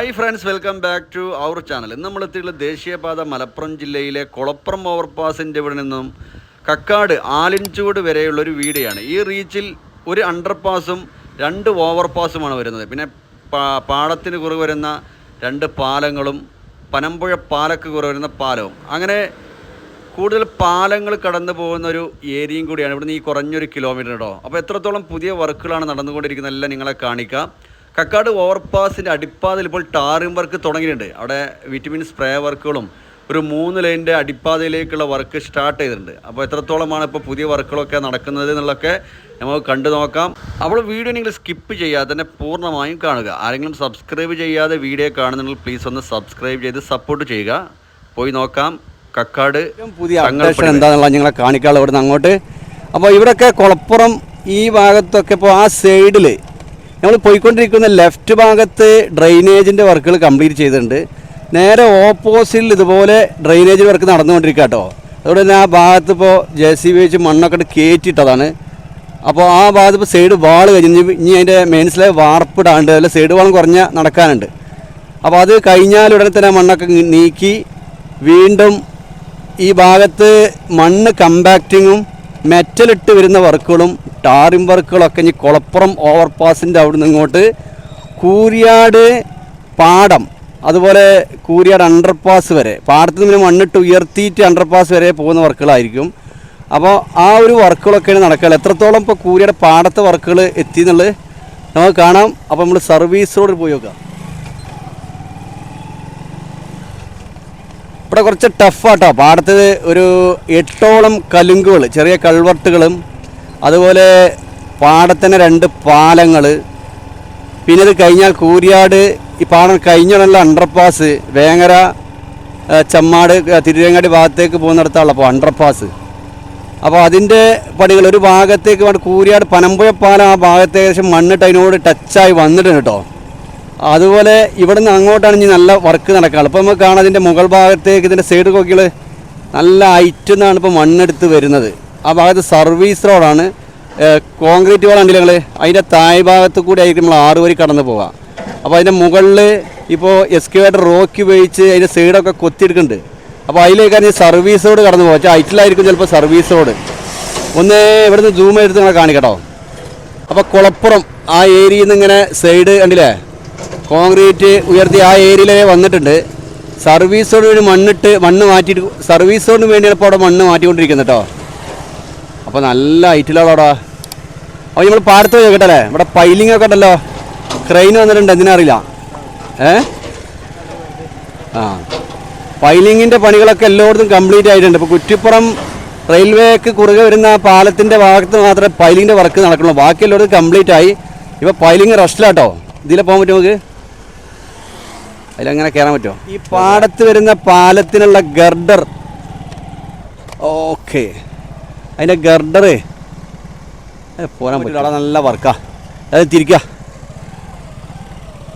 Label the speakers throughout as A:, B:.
A: Hi friends welcome back to our channel ഇന്ന് നമ്മൾ എത്തിയിട്ടുള്ള ദേശീയപാത മലപ്പുറം ജില്ലയിലെ കുളപ്പുറം ഓവർപാസിന്റെ ഇവിടെ നിന്നും കക്കാട് ആലിൻചൂട് വരെയുള്ള ഒരു വീഡിയോയാണ് ഈ റീച്ചിൽ ഒരു അണ്ടർപാസും രണ്ട് ഓവർപാസുമാണ് വരുന്നത്. പിന്നെ പാടത്തിന് കുറവ് വരുന്ന രണ്ട് പാലങ്ങളും പനമ്പുഴ പാലക്ക് കുറവ് വരുന്ന പാലവും. അങ്ങനെ കൂടുതൽ പാലങ്ങൾ കടന്നു പോകുന്ന ഒരു ഏരിയയും കൂടിയാണ്. ഇവിടുന്ന് ഈ കുറഞ്ഞൊരു കിലോമീറ്റർ കേട്ടോ അപ്പോൾ എത്രത്തോളം പുതിയ വർക്കുകളാണ് നടന്നുകൊണ്ടിരിക്കുന്നതെല്ലാം നിങ്ങളെ കാണിക്കാം. കക്കാട് ഓവർപാസിന്റെ അടിപ്പാതയിൽ ഇപ്പോൾ ടാറിംഗ് വർക്ക് തുടങ്ങിയിട്ടുണ്ട്. അവിടെ വിറ്റമിൻ സ്പ്രേ വർക്കുകളും ഒരു മൂന്ന് ലൈന്റെ അടിപ്പാതയിലേക്കുള്ള വർക്ക് സ്റ്റാർട്ട് ചെയ്തിട്ടുണ്ട്. അപ്പോൾ എത്രത്തോളമാണ് ഇപ്പോൾ പുതിയ വർക്കുകളൊക്കെ നടക്കുന്നത് എന്നുള്ളതൊക്കെ നമുക്ക് കണ്ടു നോക്കാം. അപ്പോൾ വീഡിയോ നിങ്ങൾ സ്കിപ്പ് ചെയ്യാതെ തന്നെ പൂർണമായും കാണുക. ആരെങ്കിലും സബ്സ്ക്രൈബ് ചെയ്യാതെ വീഡിയോ കാണുന്നുണ്ടെങ്കിൽ പ്ലീസ് ഒന്ന് സബ്സ്ക്രൈബ് ചെയ്ത് സപ്പോർട്ട് ചെയ്യുക. പോയി നോക്കാം. കക്കാട്
B: പുതിയ അപ്ഡേഷൻ എന്താണെന്നുള്ള ഞങ്ങളെ കാണിക്കാനുള്ള ഇവിടുന്ന് അങ്ങോട്ട്. അപ്പോൾ ഇവിടെയൊക്കെ കുളപ്പുറം ഈ ഭാഗത്തൊക്കെ ഇപ്പോൾ ആ സൈഡിൽ നമ്മൾ പോയിക്കൊണ്ടിരിക്കുന്ന ലെഫ്റ്റ് ഭാഗത്ത് ഡ്രെയിനേജിന്റെ വർക്കുകൾ കംപ്ലീറ്റ് ചെയ്തിട്ടുണ്ട്. നേരെ ഓപ്പോസിറ്റിൽ ഇതുപോലെ ഡ്രെയിനേജ് വർക്ക് നടന്നുകൊണ്ടിരിക്കുക കേട്ടോ അതുകൊണ്ട് തന്നെ ആ ഭാഗത്ത് ഇപ്പോൾ ജെ സി ബി വെച്ച് മണ്ണൊക്കെ കയറ്റിയിട്ടതാണ് അപ്പോൾ ആ ഭാഗത്ത് ഇപ്പോൾ സൈഡ് വാൾ കഴിഞ്ഞ്. ഇനി- അതിന്റെ മെയിൻസിലെ വാർപ്പിടാണ്ട് അതിൽ സൈഡ് വാളും കുറഞ്ഞ നടക്കാനുണ്ട്. അപ്പോൾ അത് കഴിഞ്ഞാൽ ഉടനെ തന്നെ മണ്ണൊക്കെ നീക്കി വീണ്ടും ഈ ഭാഗത്ത് മണ്ണ് കമ്പാക്റ്റിങ്ങും മെറ്റലിട്ട് വരുന്ന വർക്കുകളും ടാറിംഗ് വർക്കുകളൊക്കെ ഇനി കുളപ്പുറം ഓവർപാസിന്റെ അവിടെ നിന്ന് ഇങ്ങോട്ട് കൂരിയാട് പാടം അതുപോലെ കൂരിയാട് അണ്ടർപാസ് വരെ. പാടത്ത് നിന്ന് മണ്ണിട്ട് ഉയർത്തിയിട്ട് അണ്ടർപാസ് വരെ പോകുന്ന വർക്കുകളായിരിക്കും. അപ്പോൾ ആ ഒരു വർക്കുകളൊക്കെയാണ് നടക്കുക എത്രത്തോളം ഇപ്പോൾ കൂരിയാട് പാടത്തെ വർക്കുകൾ എത്തി എന്നുള്ളത് നമുക്ക് കാണാം. അപ്പോൾ നമ്മൾ സർവീസ് റോഡിൽ പോയി നോക്കാം. ഇവിടെ കുറച്ച് ടഫാട്ടോ പാടത്ത് ഒരു എട്ടോളം കലുങ്കുകൾ ചെറിയ കൾവർട്ടുകളും അതുപോലെ പാടത്തിന് രണ്ട് പാലങ്ങൾ. പിന്നെ ഇത് കഴിഞ്ഞാൽ കൂരിയാട് ഈ പാടം കഴിഞ്ഞുള്ള അണ്ടർപാസ് വേങ്ങര ചമ്മാട് തിരുവേങ്ങാടി ഭാഗത്തേക്ക് പോകുന്നിടത്താണ് അപ്പോൾ അണ്ടർപാസ് അപ്പോൾ അതിന്റെ പണികൾ ഒരു ഭാഗത്തേക്ക് വേണ്ട കൂരിയാട് പനമ്പുഴ പാലം ആ ഭാഗത്ത് ഏകദേശം മണ്ണിട്ട് അതിനോട് ടച്ചായി വന്നിട്ടുണ്ട് കേട്ടോ. അതുപോലെ ഇവിടുന്ന് അങ്ങോട്ടാണ് ഇനി നല്ല വർക്ക് നടക്കുക അപ്പോൾ നമുക്ക് കാണാം ഇതിന്റെ മുകൾ ഭാഗത്തേക്ക് ഇതിന്റെ സൈഡ് കൊക്കികൾ നല്ല ഹൈറ്റിൽ നിന്നാണ് ഇപ്പോൾ മണ്ണെടുത്ത് വരുന്നത്. ആ ഭാഗത്ത് സർവീസ് റോഡാണ്. കോൺക്രീറ്റ് ഉണ്ടല്ലോ ഞങ്ങൾ അതിന്റെ താഴ് ഭാഗത്ത് കൂടി ആയിരിക്കും നമ്മൾ ആറ് വരി കടന്നു പോവുക. അപ്പോൾ അതിന്റെ മുകളിൽ ഇപ്പോൾ എക്സ്കവേറ്റർ റോക്കി ഉപയോഗിച്ച് അതിന്റെ സൈഡൊക്കെ കൊത്തിയെടുക്കുന്നുണ്ട്. അപ്പോൾ അതിലേക്കാണ് സർവീസ് റോഡ് കടന്നു പോകുക പക്ഷേ ഹൈറ്റിലായിരിക്കും ചിലപ്പോൾ സർവീസ് റോഡ്. ഒന്ന് ഇവിടുന്ന് ജൂം എടുത്ത് നിങ്ങളെ കാണിക്കട്ടോ അപ്പോൾ കുളപ്പുറം ആ ഏരിയയിൽ നിന്ന് ഇങ്ങനെ സൈഡ് കണ്ടില്ലേ? കോൺക്രീറ്റ് ഉയർത്തി ആ ഏരിയയിലേ വന്നിട്ടുണ്ട്. സർവീസ് റോഡിന് മണ്ണിട്ട് മണ്ണ് മാറ്റിയിട്ട് സർവീസ് റോഡിന് വേണ്ടിയാണ് ഇപ്പോൾ അവിടെ മണ്ണ് മാറ്റിക്കൊണ്ടിരിക്കുന്നത് കേട്ടോ. അപ്പോൾ നല്ല ഹൈറ്റിലാണ് അവിടെ അപ്പോൾ നമ്മൾ പാടത്ത് പോയി കേട്ടല്ലേ ഇവിടെ പൈലിംഗ് ഒക്കെ ഉണ്ടല്ലോ. ക്രെയിൻ വന്നിട്ടുണ്ട് എന്തിനറിയില്ല ഏ? ആ. പൈലിങ്ങിന്റെ പണികളൊക്കെ എല്ലായിടത്തും കംപ്ലീറ്റ് ആയിട്ടുണ്ട്. ഇപ്പോൾ കുറ്റിപ്പുറം റെയിൽവേക്ക് കുറുകെ വരുന്ന പാലത്തിന്റെ ഭാഗത്ത് മാത്രമേ പൈലിങ്ങിന്റെ വർക്ക് നടക്കുള്ളൂ. ബാക്കി എല്ലായിടത്തും കംപ്ലീറ്റ് ആയി. ഇപ്പോൾ പൈലിങ് റഷ്ടിലാട്ടോ ഇതിലെ പോകാൻ പറ്റുമോ നമുക്ക്? അതിലങ്ങനെ കയറാൻ പറ്റുമോ? ഈ പാടത്ത് വരുന്ന പാലത്തിനുള്ള ഗർഡർ ഓക്കെ. അതിന്റെ ഗർഡർ. പോരാൻ പറ്റില്ല. അവിടെ നല്ല വർക്കാ. അത് തിരിക്കുക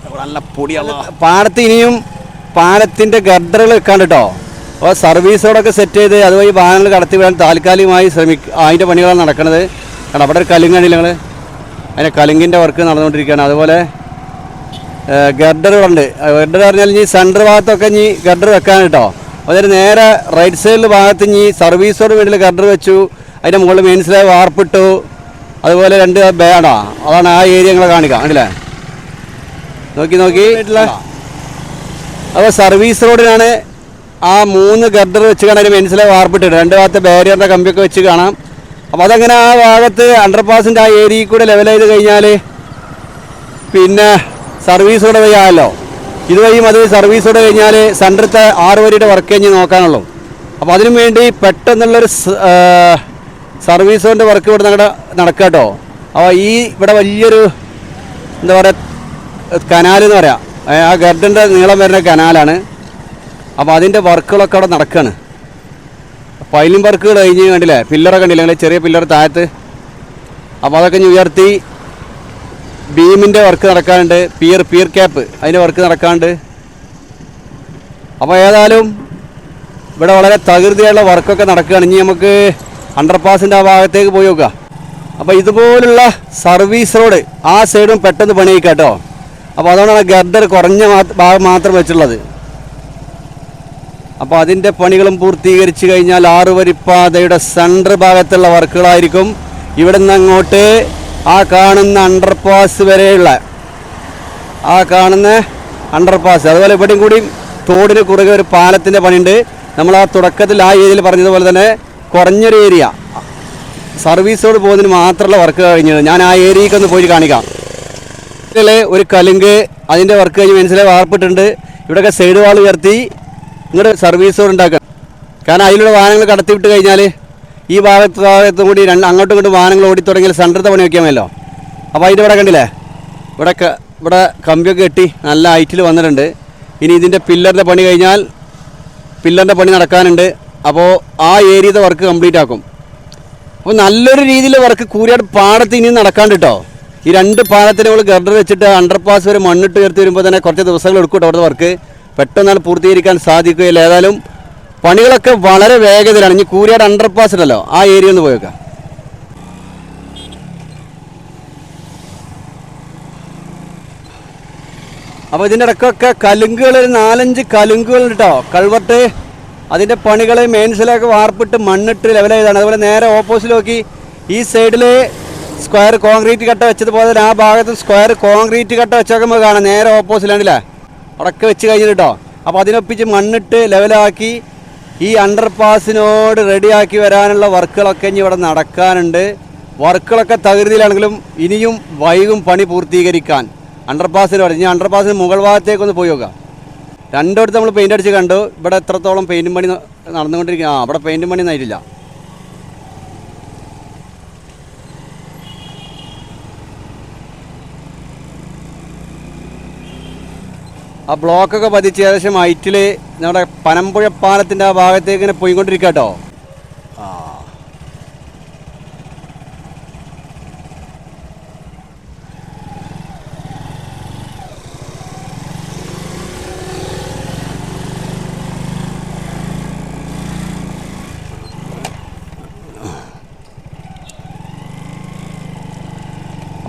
B: ഇവിടെ നല്ല പൊടിയുള്ള പാടത്ത് ഇനിയും പാലത്തിന്റെ ഗർഡറുകൾ വെക്കാണ്ട് കേട്ടോ. അപ്പോൾ സർവീസോടൊക്കെ സെറ്റ് ചെയ്ത് അതുവഴി വാഹനങ്ങൾ കടത്തി വിടാൻ താൽക്കാലികമായി ശ്രമിക്കുക അതിന്റെ പണികളാണ് നടക്കുന്നത്. കാരണം അവിടെ ഒരു കലുങ്ക് കണ്ടില്ല നിങ്ങൾ അതിന്റെ കലുങ്കിന്റെ വർക്ക് നടന്നുകൊണ്ടിരിക്കുകയാണ്. അതുപോലെ ഗർഡറുകളുണ്ട് ഗർഡർ പറഞ്ഞാൽ ഇനി സെന്റർ ഭാഗത്തൊക്കെ ഇനി ഗർഡർ വെക്കാൻ കേട്ടോ. അതായത് നേരെ റൈറ്റ് സൈഡിൽ ഭാഗത്ത് ഇനി സർവീസോട് റോഡ് ഗർഡർ വെച്ചു. അതിന്റെ മുകളിൽ മെയിൻസിലെ വാർപ്പിട്ടു. അതുപോലെ രണ്ട് ബേഡാ അതാണ് ആ ഏരിയ ഞങ്ങളെ കാണിക്കാം. കണ്ടില്ലേ? നോക്കി നോക്കി. അപ്പോൾ സർവീസ് റോഡിനാണ് ആ മൂന്ന് ഗർഡർ വെച്ച് കാണാൻ മെൻസിലെ വാർപ്പിട്ടിട്ട് രണ്ട് ഭാഗത്ത് ബാരിയറിന്റെ കമ്പിയൊക്കെ വെച്ച് കാണാം. അപ്പോൾ അതങ്ങനെ ആ ഭാഗത്ത് അണ്ടർപാസിന്റെ ആ ഏരിയയിൽ കൂടെ ലെവൽ ചെയ്ത് കഴിഞ്ഞാൽ പിന്നെ സർവീസ് റോഡ് വഴിയാണല്ലോ. ഇതുവഴിയും അത് സർവീസ് റോഡ് കഴിഞ്ഞാൽ സെന്ററത്തെ ആറ് വരിയുടെ വർക്ക് കഴിഞ്ഞ് നോക്കാനുള്ളൂ. അപ്പോൾ അതിനു വേണ്ടി പെട്ടെന്നുള്ളൊരു സർവീസ് കൊണ്ട് വർക്ക് ഇവിടെ നിങ്ങളുടെ നടക്കുക കേട്ടോ അപ്പോൾ ഈ ഇവിടെ വലിയൊരു എന്താ പറയുക കനാൽ എന്ന് പറയാം. ആ ഗർഡന്റെ നീളം വരുന്ന കനാലാണ് അപ്പോൾ അതിന്റെ വർക്കുകളൊക്കെ അവിടെ നടക്കുകയാണ് പൈലിംഗ് വർക്കുകൾ കഴിഞ്ഞ് കണ്ടില്ലേ? പില്ലറൊക്കെ കണ്ടില്ലേ? നിങ്ങൾ ചെറിയ പില്ലർ താഴത്ത്. അപ്പോൾ അതൊക്കെ ഇനി ഉയർത്തി ബീമിന്റെ വർക്ക് നടക്കാനുണ്ട്. പിയർ പിയർ ക്യാപ്പ് അതിന്റെ വർക്ക് നടക്കാനുണ്ട്. അപ്പോൾ ഏതായാലും ഇവിടെ വളരെ തകൃതിയുള്ള വർക്കൊക്കെ നടക്കുകയാണ് ഇനി നമുക്ക് അണ്ടർപാസിന്റെ ആ ഭാഗത്തേക്ക് പോയി നോക്കുക. അപ്പോൾ ഇതുപോലുള്ള സർവീസ് റോഡ് ആ സൈഡും പെട്ടെന്ന് പണിയിക്കാം കേട്ടോ അപ്പോൾ അതുകൊണ്ടാണ് ഗർഡർ കുറഞ്ഞ ഭാഗം മാത്രം വെച്ചുള്ളത് അപ്പോൾ അതിന്റെ പണികളും പൂർത്തീകരിച്ച് കഴിഞ്ഞാൽ ആറുവരിപ്പാതയുടെ സെൻട്രൽ ഭാഗത്തുള്ള വർക്കുകളായിരിക്കും. ഇവിടെ നിന്ന് അങ്ങോട്ട് ആ കാണുന്ന അണ്ടർപാസ് വരെയുള്ള ആ കാണുന്ന അണ്ടർപാസ് അതുപോലെ ഇവിടെയും കൂടി തോടിന് കുറുകെ ഒരു പാലത്തിന്റെ പണിയുണ്ട്. നമ്മൾ ആ തുടക്കത്തിൽ ആ ഏരിയയിൽ പറഞ്ഞതുപോലെ തന്നെ കുറഞ്ഞൊരു ഏരിയ സർവീസോട് പോകുന്നതിന് മാത്രമുള്ള വർക്ക് കഴിഞ്ഞത്. ഞാൻ ആ ഏരിയയ്ക്ക് ഒന്ന് പോയി കാണിക്കാം. ഇതിലെ ഒരു കലുങ്ക് അതിന്റെ വർക്ക് കഴിഞ്ഞ് മനസ്സിലായി വാർപ്പിട്ടുണ്ട്. ഇവിടെയൊക്കെ സൈഡ് വാൾ ഉയർത്തി ഇങ്ങോട്ട് സർവീസ് റോഡ് ഉണ്ടാക്കുക. കാരണം അതിലൂടെ വാഹനങ്ങൾ കടത്തിവിട്ട് കഴിഞ്ഞാൽ ഈ ഭാഗത്ത് ഭാഗത്തും കൂടി രണ്ട് അങ്ങോട്ടും ഇങ്ങോട്ടും വാഹനങ്ങൾ ഓടി തുടങ്ങിയാൽ സെന്ററത്തെ പണി വയ്ക്കാമല്ലോ അപ്പോൾ അതിന്റെ ഇവിടെ കണ്ടില്ലേ? ഇവിടെ ഇവിടെ കമ്പിയൊക്കെ കെട്ടി നല്ല ഹൈറ്റിൽ വന്നിട്ടുണ്ട്. ഇനി ഇതിന്റെ പില്ലറിന്റെ പണി കഴിഞ്ഞാൽ പില്ലറിന്റെ പണി നടക്കാനുണ്ട്. അപ്പോൾ ആ ഏരിയത്തെ വർക്ക് കംപ്ലീറ്റ് ആക്കും. അപ്പോൾ നല്ലൊരു രീതിയിൽ വർക്ക് കൂരിയാട് പാടത്ത് ഇനി നടക്കാണ്ട് കേട്ടോ ഈ രണ്ട് പാലത്തിന് നമ്മൾ ഗർഡർ വെച്ചിട്ട് അണ്ടർപാസ് വരെ മണ്ണിട്ട് ഉയർത്തി വരുമ്പോൾ തന്നെ കുറച്ച് ദിവസങ്ങൾ എടുക്കും കേട്ടോ അവിടുത്തെ വർക്ക് പെട്ടെന്നാണ് പൂർത്തീകരിക്കാൻ സാധിക്കുകയില്ല. ഏതായാലും പണികളൊക്കെ വളരെ വേഗതയിലാണ് ഇനി കൂരിയാട് അണ്ടർപാസ് ഉണ്ടല്ലോ ആ ഏരിയ ഒന്ന് പോയേക്കാം അപ്പോൾ ഇതിന്റെ ഇടയ്ക്കൊക്കെ കലുങ്കുകൾ ഒരു നാലഞ്ച് കലുങ്കുകൾ കേട്ടോ കൾവട്ട് അതിന്റെ പണികൾ മെയിൻസിലേക്ക് വാർപ്പിട്ട് മണ്ണിട്ട് ലെവൽ ചെയ്താണ്. അതുപോലെ നേരെ ഓപ്പോസിറ്റ് നോക്കി. ഈ സൈഡിൽ സ്ക്വയർ കോൺക്രീറ്റ് കട്ട വെച്ചതുപോലെ ആ ഭാഗത്ത് സ്ക്വയർ കോൺക്രീറ്റ് കട്ട വെച്ചൊക്കെ നമുക്ക് കാണാം. നേരെ ഓപ്പോസിറ്റാണില്ലേ അവിടെയൊക്കെ വെച്ച് കഴിഞ്ഞിട്ട് കേട്ടോ അപ്പോൾ അതിനൊപ്പിച്ച് മണ്ണിട്ട് ലെവലാക്കി ഈ അണ്ടർ പാസിനോട് റെഡിയാക്കി വരാനുള്ള വർക്കുകളൊക്കെ ഇനി ഇവിടെ നടക്കാനുണ്ട്. വർക്കുകളൊക്കെ തകൃതിയിലാണെങ്കിലും ഇനിയും വൈകും പണി പൂർത്തീകരിക്കാൻ. അണ്ടർ പാസിനോട് ഇനി അണ്ടർ പാസിന് മുകൾ ഭാഗത്തേക്കൊന്ന് പോയി നോക്കാം. രണ്ടിടത്ത് നമ്മൾ പെയിന്റ് അടിച്ച് കണ്ടു. ഇവിടെ എത്രത്തോളം പെയിന്റും പണി നടന്നുകൊണ്ടിരിക്കുക ആ അവിടെ പെയിന്റും പണി ഒന്നായിട്ടില്ല ആ ബ്ലോക്കൊക്കെ പതിച്ച് ഏകദേശം ഹൈറ്റിൽ നമ്മുടെ പനമ്പുഴ പാലത്തിന്റെ ആ ഭാഗത്തേക്ക് ഇങ്ങനെ പോയിക്കൊണ്ടിരിക്കുക കേട്ടോ ആ.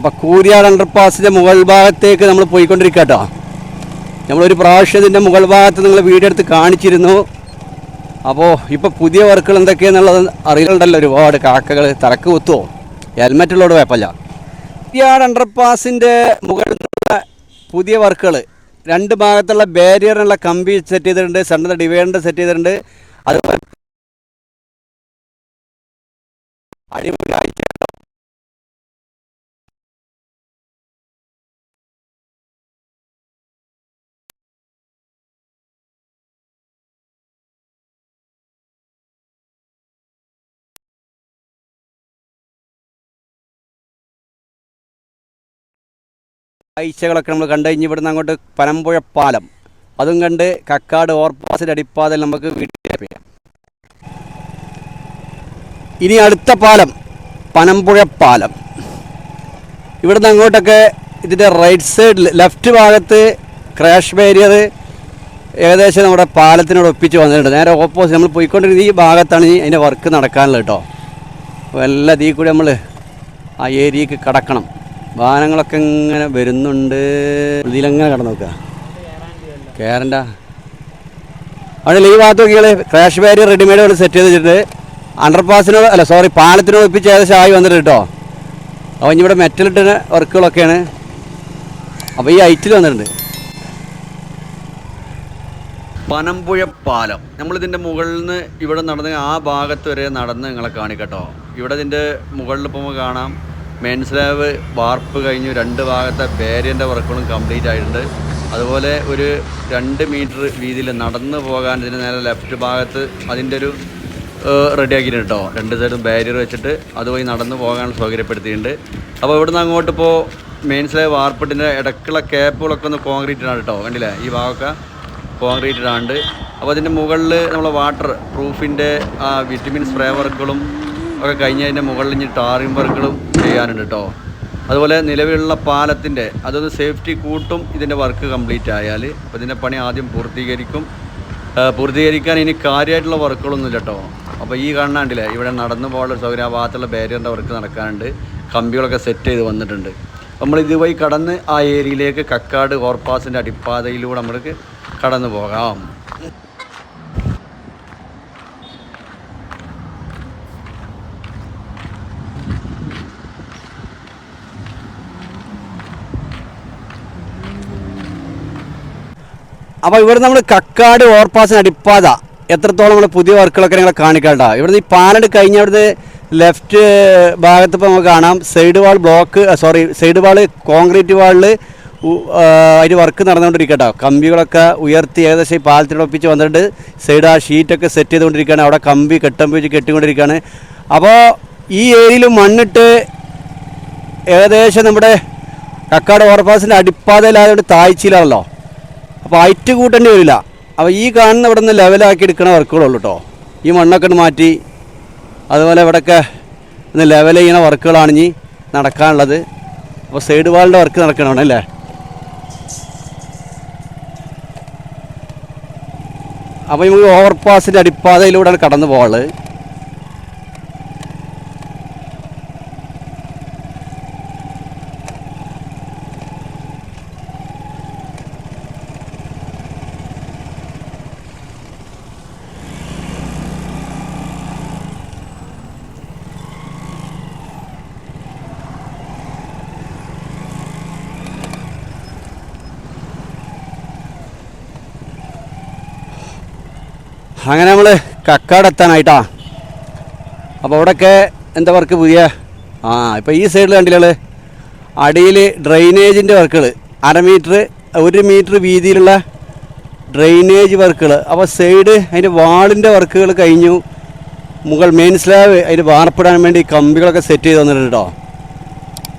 B: അപ്പം കൂരിയാട് അണ്ടർപാസിന്റെ മുകൾ ഭാഗത്തേക്ക് നമ്മൾ പോയിക്കൊണ്ടിരിക്കുക കേട്ടോ. നമ്മളൊരു പ്രാവശ്യം ഇതിന്റെ മുകൾ ഭാഗത്ത് നിങ്ങൾ വീഡിയോ എടുത്ത് കാണിച്ചിരുന്നു. അപ്പോൾ ഇപ്പോൾ പുതിയ വർക്കുകൾ എന്തൊക്കെയാണെന്നുള്ളത് അറിയുന്നുണ്ടല്ലോ ഒരുപാട് കാക്കകൾ തലക്ക് കുത്തുമോ ഹെൽമെറ്റ് ഉള്ളോട് കുഴപ്പമില്ല. കൂരിയാട് അണ്ടർപാസിന്റെ മുകളിലുള്ള പുതിയ വർക്കുകൾ രണ്ട് ഭാഗത്തുള്ള ബാരിയറിനുള്ള കമ്പി സെറ്റ് ചെയ്തിട്ടുണ്ട്. സെന്റർ ഡിവൈഡർ സെറ്റ് ചെയ്തിട്ടുണ്ട്. അതുപോലെ അടിപൊളി കാഴ്ചകളൊക്കെ നമ്മൾ കണ്ടു കഴിഞ്ഞ് ഇവിടുന്ന് അങ്ങോട്ട് പനമ്പുഴ പാലം. അതും കണ്ട് കക്കാട് ഓർപ്പാസിന്റെ അടിപ്പാതയിൽ നമുക്ക് ചെയ്യാം ഇനി അടുത്ത പാലം പനമ്പുഴ പാലം. ഇവിടുന്ന് അങ്ങോട്ടൊക്കെ ഇതിന്റെ റൈറ്റ് സൈഡിൽ ലെഫ്റ്റ് ഭാഗത്ത് ക്രാഷ് ബാരിയർ ഏകദേശം നമ്മുടെ പാലത്തിനോട് ഒപ്പിച്ച് വന്നിട്ടുണ്ട്. നേരെ ഓപ്പോസിറ്റ് നമ്മൾ പോയിക്കൊണ്ടിരുന്ന ഈ ഭാഗത്താണ് ഈ അതിന്റെ വർക്ക് നടക്കാനുള്ളത് കേട്ടോ. അപ്പോൾ എല്ലാ ഇതിൽ കൂടി നമ്മൾ ആ ഏരിയക്ക് കടക്കണം. വാഹനങ്ങളൊക്കെ ഇങ്ങനെ വരുന്നുണ്ട്. ഇതിലങ്ങനെ കടന്നു നോക്കുക? കയറണ്ട അവിടെ ഈ ഭാഗത്ത് നോക്കിയാൽ ക്രാഷ് ബാരിയർ റെഡിമെയ്ഡ് സെറ്റ് ചെയ്ത് വെച്ചിട്ട്. അണ്ടർപാസിനോട് അല്ല സോറി പാലത്തിനോട് ഒപ്പിച്ച് ഏകദേശം ആയി വന്നിട്ട് കേട്ടോ. അപ്പോൾ ഇനി ഇവിടെ മെറ്റലിട്ടുന്ന വർക്കുകളൊക്കെയാണ് അപ്പോൾ ഈ ഹൈറ്റിൽ വന്നിട്ടുണ്ട്.
A: പനമ്പുഴ പാലം. നമ്മളിതിന്റെ മുകളിൽ നിന്ന് ഇവിടെ നടന്ന് ആ ഭാഗത്ത് വരെ നടന്ന് നിങ്ങളെ കാണിക്കട്ടോ ഇവിടെ ഇതിന്റെ മുകളിൽ ഇപ്പോൾ കാണാം. മെയിൻ സ്ലാബ് വാർപ്പ് കഴിഞ്ഞു രണ്ട് ഭാഗത്തെ പേരിന്റെ വർക്കുകളും കംപ്ലീറ്റ് ആയിട്ടുണ്ട്. അതുപോലെ ഒരു രണ്ട് മീറ്റർ വീതിയിൽ നടന്നു പോകാൻ ഇതിന് നേരെ ലെഫ്റ്റ് ഭാഗത്ത് അതിന്റെ ഒരു റെഡിയാക്കിയിട്ടുണ്ട് കേട്ടോ രണ്ട് സൈഡും ബാരിയർ വെച്ചിട്ട് അതുവഴി നടന്നു പോകാൻ സൗകര്യപ്പെടുത്തിയിട്ടുണ്ട്. അപ്പോൾ ഇവിടുന്ന് അങ്ങോട്ട് ഇപ്പോൾ മെയിൻ സ്ലാബ് വാർപ്പിട്ടിന്റെ ഇടയ്ക്കുള്ള ക്യാപ്പുകളൊക്കെ ഒന്ന് കോൺക്രീറ്റിനാണ് കേട്ടോ കണ്ടില്ലേ? ഈ ഭാഗമൊക്കെ കോൺക്രീറ്റ് ഇടാണ്ട്. അപ്പോൾ അതിന്റെ മുകളിൽ നമ്മൾ വാട്ടർ പ്രൂഫിന്റെ ആ വിറ്റമിൻ സ്പ്രേ വർക്കുകളും ഒക്കെ കഴിഞ്ഞ് അതിന്റെ മുകളിൽ ഇനി ടാറിംഗ് വർക്കുകളും ചെയ്യാനുണ്ട് കേട്ടോ അതുപോലെ നിലവിലുള്ള പാലത്തിന്റെ അതൊന്ന് സേഫ്റ്റി കൂട്ടും ഇതിന്റെ വർക്ക് കംപ്ലീറ്റ് ആയാൽ അപ്പോൾ ഇതിന്റെ പണി ആദ്യം പൂർത്തീകരിക്കും. പൂർത്തീകരിക്കാൻ ഇനി കാര്യമായിട്ടുള്ള വർക്കുകളൊന്നുമില്ല കേട്ടോ അപ്പോൾ ഈ കാണാണ്ടില്ലേ ഇവിടെ നടന്നു പോകാനുള്ള സൗകര്യം ആ ഭാഗത്തുള്ള ബാരിയറിന്റെ വർക്ക് നടക്കാനുണ്ട്. കമ്പികളൊക്കെ സെറ്റ് ചെയ്ത് വന്നിട്ടുണ്ട്. നമ്മൾ ഇതുവഴി കടന്ന് ആ ഏരിയയിലേക്ക് കക്കാട് ഓർപ്പാസിന്റെ അടിപ്പാതയിലൂടെ നമ്മൾക്ക് കടന്നു പോകാം.
B: അപ്പോൾ ഇവിടെ നമ്മൾ കക്കാട് ഓവർപാസിന് അടിപ്പാത. എത്രത്തോളം നമ്മൾ പുതിയ വർക്കുകളൊക്കെ നിങ്ങളെ കാണിക്കണ്ട ഇവിടുന്ന് ഈ പാലട് കഴിഞ്ഞ അവിടുന്ന് ലെഫ്റ്റ് ഭാഗത്ത് ഇപ്പോൾ നമുക്ക് കാണാം. Side wall block sorry side wall concrete വാളിൽ അതിന് വർക്ക് നടന്നുകൊണ്ടിരിക്കട്ടോ. കമ്പികളൊക്കെ ഉയർത്തി ഏകദേശം ഈ പാലത്തിനൊപ്പിച്ച് വന്നിട്ട് സൈഡ് ആ ഷീറ്റൊക്കെ സെറ്റ് ചെയ്തുകൊണ്ടിരിക്കുകയാണ്. അവിടെ കമ്പി കെട്ടമ്പി വെച്ച് കെട്ടിക്കൊണ്ടിരിക്കുകയാണ്. അപ്പോൾ ഈ ഏരിയയിൽ മണ്ണിട്ട് ഏകദേശം നമ്മുടെ കക്കാട് ഓവർപാസിന്റെ അടിപ്പാതയിലായതുകൊണ്ട് താഴ്ചയിലാണല്ലോ. അപ്പോൾ ഹൈറ്റ് കൂട്ടേണ്ടി വരില്ല. അപ്പോൾ ഈ കാണുന്ന ഇവിടെ നിന്ന് ലെവലാക്കി എടുക്കണ വർക്കുകളുള്ളൂ കേട്ടോ ഈ മണ്ണൊക്കെ മാറ്റി അതുപോലെ ഇവിടെയൊക്കെ ഒന്ന് ലെവൽ ചെയ്യണ വർക്കുകളാണ് ഇനി നടക്കാനുള്ളത്. അപ്പോൾ സൈഡ് വാളിന്റെ വർക്ക് നടക്കണം അല്ലേ? അപ്പോൾ ഓവർ ഓവർപാസിന്റെ അടിപ്പാതയിലൂടെയാണ് കടന്നു പോകാനുള്ളത് അങ്ങനെ നമ്മൾ കക്കാട് എത്താനായിട്ടാ. അപ്പോൾ അവിടെയൊക്കെ എന്താ വർക്ക് പുതിയ? ആ ഇപ്പോൾ ഈ സൈഡിൽ കണ്ടില്ലേ അടിയിൽ ഡ്രെയിനേജിന്റെ വർക്കുകൾ അര മീറ്റർ ഒരു മീറ്റർ വീതിയിലുള്ള ഡ്രെയിനേജ് വർക്കുകൾ അപ്പോൾ സൈഡ് അതിന്റെ വാളിന്റെ വർക്കുകൾ കഴിഞ്ഞു. മുകൾ മെയിൻ സ്ലാബ് അതിന് വാർപ്പിടാൻ വേണ്ടി കമ്പികളൊക്കെ സെറ്റ് ചെയ്ത് തന്നിട്ടുണ്ട് കേട്ടോ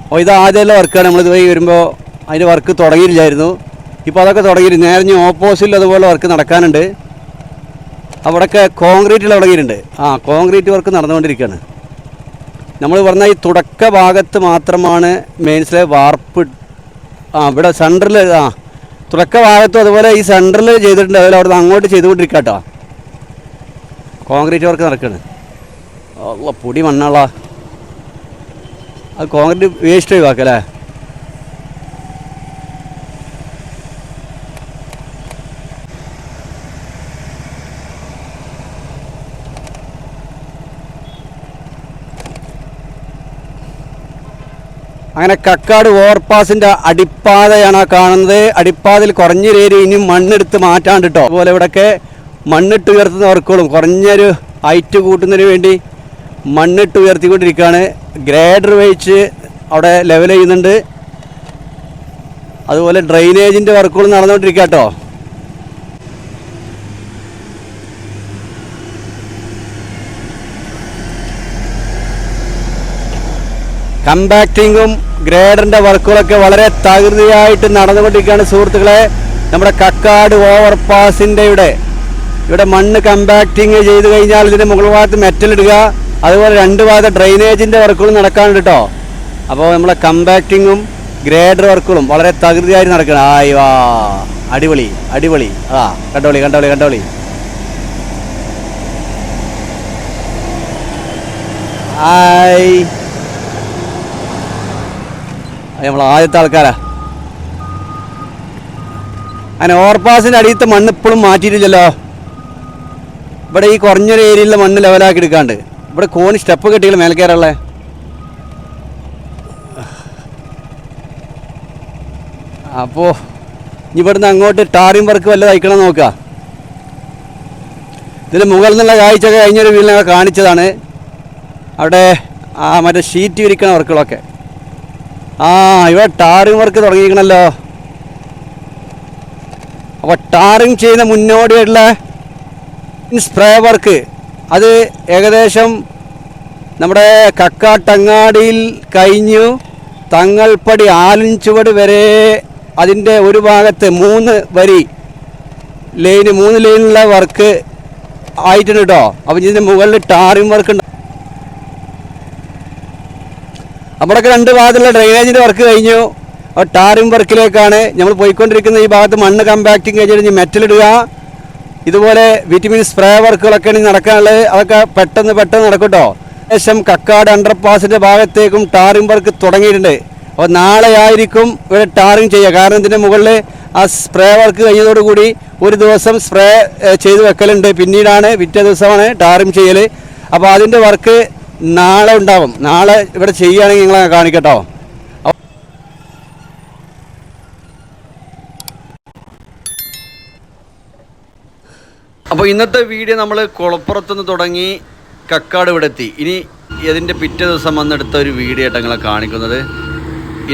B: അപ്പോൾ ഇത് ആദ്യമുള്ള വർക്കാണ് നമ്മൾ വഴി വരുമ്പോൾ അതിന്റെ വർക്ക് തുടങ്ങിയില്ലായിരുന്നു ഇപ്പോൾ അതൊക്കെ തുടങ്ങിയിരുന്നു നേരെ ഓപ്പോസിറ്റിൽ അതുപോലെ വർക്ക് നടക്കാനുണ്ട്. അവിടെയൊക്കെ കോൺക്രീറ്റിൽ തുടങ്ങിയിട്ടുണ്ട് ആ കോൺക്രീറ്റ് വർക്ക് നടന്നുകൊണ്ടിരിക്കുകയാണ്. നമ്മൾ പറഞ്ഞ ഈ തുടക്ക ഭാഗത്ത് മാത്രമാണ് മെയിൻസിലെ വാർപ്പ് ആ ഇവിടെ സെന്ററിൽ ആ തുടക്ക ഭാഗത്തും അതുപോലെ ഈ സെന്ററിൽ ചെയ്തിട്ടുണ്ട്. അതുപോലെ അവിടെ നിന്ന് അങ്ങോട്ട് ചെയ്തുകൊണ്ടിരിക്കുക കോൺക്രീറ്റ് വർക്ക് നടക്കുകയാണ്. പൊടി മണ്ണുള്ള അത് കോൺക്രീറ്റ് വേസ്റ്റ് ഒഴിവാക്കല്ലേ? അങ്ങനെ കക്കാട് ഓവർപാസിന്റെ അടിപ്പാതയാണ് കാണുന്നത്. അടിപ്പാതയിൽ കുറഞ്ഞ ഏരിയ ഇനിയും മണ്ണെടുത്ത് മാറ്റാണ്ട് കേട്ടോ അതുപോലെ ഇവിടെയൊക്കെ മണ്ണിട്ട് ഉയർത്തുന്ന വർക്കുകളും കുറഞ്ഞൊരു ഹൈറ്റ് കൂട്ടുന്നതിന് വേണ്ടി മണ്ണിട്ട് ഉയർത്തിക്കൊണ്ടിരിക്കുകയാണ്. ഗ്രേഡർ വെച്ച് അവിടെ ലെവൽ ചെയ്യുന്നുണ്ട്. അതുപോലെ ഡ്രെയിനേജിന്റെ വർക്കുകളും നടന്നുകൊണ്ടിരിക്കുക കേട്ടോ കമ്പാക്ടിങ്ങും ഗ്രേഡറിന്റെ വർക്കുകളൊക്കെ വളരെ തകൃതിയായിട്ട് നടന്നുകൊണ്ടിരിക്കുകയാണ്. സുഹൃത്തുക്കളെ നമ്മുടെ കക്കാട് ഓവർപാസിന്റെ ഇവിടെ ഇവിടെ മണ്ണ് കമ്പാക്ടിങ് ചെയ്ത് കഴിഞ്ഞാൽ ഇതിന്റെ മുകൾ ഭാഗത്ത് മെറ്റലിടുക അതുപോലെ രണ്ട് ഭാഗത്ത് ഡ്രെയിനേജിന്റെ വർക്കുകൾ നടക്കാനുണ്ട് കേട്ടോ അപ്പോൾ നമ്മളെ കമ്പാക്ടിങ്ങും ഗ്രേഡർ വർക്കുകളും വളരെ തകൃതിയായി നടക്കണം ആയി വാ അടിപൊളി അടിപൊളി. ആ കണ്ടോളി കണ്ടോളി കണ്ടോളി. ആയി നമ്മൾ ആദ്യത്തെ ആൾക്കാരാ. അങ്ങനെ ഓവർപാസിന്റെ അടിയത്തെ മണ്ണ് ഇപ്പോഴും മാറ്റിയിട്ടില്ലല്ലോ. ഇവിടെ ഈ കുറഞ്ഞൊരു ഏരിയയിലെ മണ്ണ് ലെവലാക്കി എടുക്കാണ്ട്. ഇവിടെ കോണി സ്റ്റെപ്പ് കെട്ടികൾ മേൽ കയറുള്ളേ അപ്പോൾ ഇവിടുന്ന് അങ്ങോട്ട് ടാറിംഗ് വർക്ക് വല്ലതും അയക്കണം നോക്കുക ഇതിന് മുകളിൽ നിന്നുള്ള കാഴ്ചയൊക്കെ കഴിഞ്ഞൊരു വീട്ടിൽ കാണിച്ചതാണ്. അവിടെ ആ മറ്റേ ഷീറ്റ് വിരിക്കണ വർക്കുകളൊക്കെ ആ ഇവ ടാറിംഗ് വർക്ക് തുടങ്ങിയിരിക്കണല്ലോ. അപ്പോൾ ടാറിംഗ് ചെയ്യുന്ന മുന്നോടിയായിട്ടുള്ള സ്പ്രേ വർക്ക് അത് ഏകദേശം നമ്മുടെ കക്കാട്ടങ്ങാടിയിൽ കഴിഞ്ഞു. തങ്ങൾപ്പടി ആലിഞ്ചുവട് വരെ അതിന്റെ ഒരു ഭാഗത്ത് മൂന്ന് വരി ലൈന് മൂന്ന് ലൈനുള്ള വർക്ക് ആയിട്ടുണ്ട് കേട്ടോ അപ്പോൾ ഇതിന്റെ മുകളിൽ ടാറിംഗ് വർക്ക് ഉണ്ട്. നമ്മുടെയൊക്കെ രണ്ട് ഭാഗത്തുള്ള ഡ്രെയിനേജിന്റെ വർക്ക് കഴിഞ്ഞു. ടാറിംഗ് വർക്കിലേക്കാണ് നമ്മൾ പോയിക്കൊണ്ടിരിക്കുന്ന ഈ ഭാഗത്ത് മണ്ണ് കമ്പാക്റ്റിംഗ് കഴിഞ്ഞ് മെറ്റൽ ഇടുക. ഇതുപോലെ വിറ്റമിൻ സ്പ്രേ വർക്കുകളൊക്കെ നടക്കാനുള്ളത്. അതൊക്കെ പെട്ടെന്ന് പെട്ടെന്ന് നടക്കട്ടോ കേട്ടോ ശേഷം കക്കാട് അണ്ടർപാസിന്റെ ഭാഗത്തേക്കും ടാറിംഗ് വർക്ക് തുടങ്ങിയിട്ടുണ്ട്. അപ്പോൾ നാളെ ആയിരിക്കും ഇവിടെ ടാറിംഗ് ചെയ്യുക. കാരണം ഇതിന്റെ മുകളിൽ ആ സ്പ്രേ വർക്ക് കഴിഞ്ഞതോടുകൂടി ഒരു ദിവസം സ്പ്രേ ചെയ്ത് വെക്കലുണ്ട്. പിന്നീടാണ് പിറ്റേ ദിവസമാണ് ടാറിംഗ് ചെയ്യൽ അപ്പോൾ അതിന്റെ വർക്ക് നാളെ ഉണ്ടാവും. നാളെ ഇവിടെ ചെയ്യുകയാണെങ്കിൽ നിങ്ങളെ കാണിക്കട്ടോ.
A: അപ്പോൾ ഇന്നത്തെ വീഡിയോ നമ്മൾ കുളപ്പുറത്തുനിന്ന് തുടങ്ങി കക്കാട് ഇവിടെ എത്തി. ഇനി ഇതിന്റെ പിറ്റേ ദിവസം വന്നെടുത്ത ഒരു വീഡിയോ ആയിട്ട് നിങ്ങളെ കാണിക്കുന്നത്.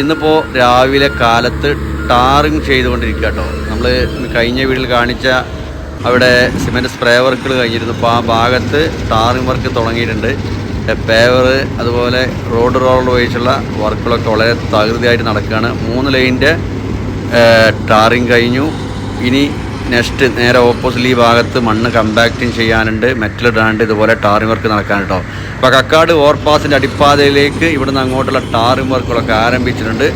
A: ഇന്നിപ്പോൾ രാവിലെ കാലത്ത് ടാറിങ് ചെയ്തുകൊണ്ടിരിക്കുക കേട്ടോ. നമ്മൾ കഴിഞ്ഞ വീട്ടിൽ കാണിച്ച അവിടെ സിമെന്റ് സ്പ്രേ വർക്കുകൾ കഴിഞ്ഞിരുന്നു. അപ്പോൾ ആ ഭാഗത്ത് ടാറിങ് വർക്ക് തുടങ്ങിയിട്ടുണ്ട്. പേവർ അതുപോലെ റോഡ് റോളർ ഉപയോഗിച്ചുള്ള വർക്കുകളൊക്കെ വളരെ തകൃതിയായിട്ട് നടക്കുകയാണ്. മൂന്ന് ലൈനിന്റെ ടാറിങ് കഴിഞ്ഞു. ഇനി നെക്സ്റ്റ് നേരെ ഓപ്പോസിറ്റ് ഈ ഭാഗത്ത് മണ്ണ് കമ്പാക്റ്റിങ് ചെയ്യാനുണ്ട്. മെറ്റൽ ഇടാണ്ട് ഇതുപോലെ ടാറിങ് വർക്ക് നടക്കാൻ കേട്ടോ അപ്പോൾ കക്കാട് ഓവർപാസിന്റെ അടിപ്പാതയിലേക്ക് ഇവിടുന്ന് അങ്ങോട്ടുള്ള ടാറിങ് വർക്കുകളൊക്കെ ആരംഭിച്ചിട്ടുണ്ട്.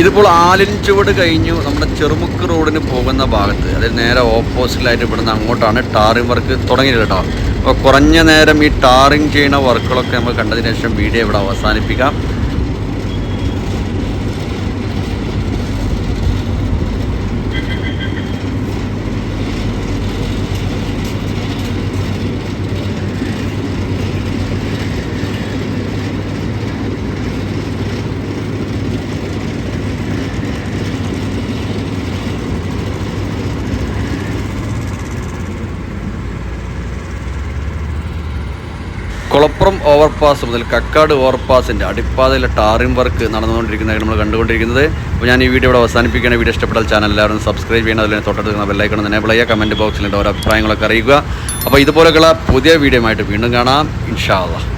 A: ഇതിപ്പോൾ ആലിൻ ചുവട് കഴിഞ്ഞു. നമ്മുടെ ചെറുമുക്ക് റോഡിന് പോകുന്ന ഭാഗത്ത് അതായത് നേരെ ഓപ്പോസിറ്റിലായിട്ട് ഇവിടുന്ന് അങ്ങോട്ടാണ് ടാറിങ് വർക്ക് തുടങ്ങിയത് കേട്ടോ അപ്പോൾ കുറഞ്ഞ നേരം ഈ ടാറിംഗ് ചെയ്യുന്ന വർക്കുകളൊക്കെ നമ്മൾ കണ്ടതിന് ശേഷം വീഡിയോ ഇവിടെ അവസാനിപ്പിക്കാം. കുളപ്പുറം ഓവർപാസ് മുതൽ കക്കാട് ഓവർപാസിന്റെ അടിപ്പാതയിലെ ടാറിംഗ് വർക്ക് നടന്നുകൊണ്ടിരിക്കുന്നതായി നമ്മൾ കണ്ടുകൊണ്ടിരിക്കുന്നത്. അപ്പോൾ ഞാൻ ഈ വീഡിയോ ഇവിടെ അവസാനിപ്പിക്കുകയാണ്. വീഡിയോ ഇഷ്ടപ്പെട്ടാൽ ചാനൽ എല്ലാവരും സബ്സ്ക്രൈബ് ചെയ്യണം. അതിൽ തൊട്ടടുത്ത് ബെല്ലൈക്കണം എനേബിൾ ചെയ്യുക. കമന്റ് ബോക്സിൽ ഓരോ അഭിപ്രായങ്ങളൊക്കെ അറിയിക്കുക. അപ്പോൾ ഇതുപോലെയുള്ള പുതിയ വീഡിയോ ആയിട്ട് വീണ്ടും കാണാം. ഇൻഷാ അള്ളാഹ്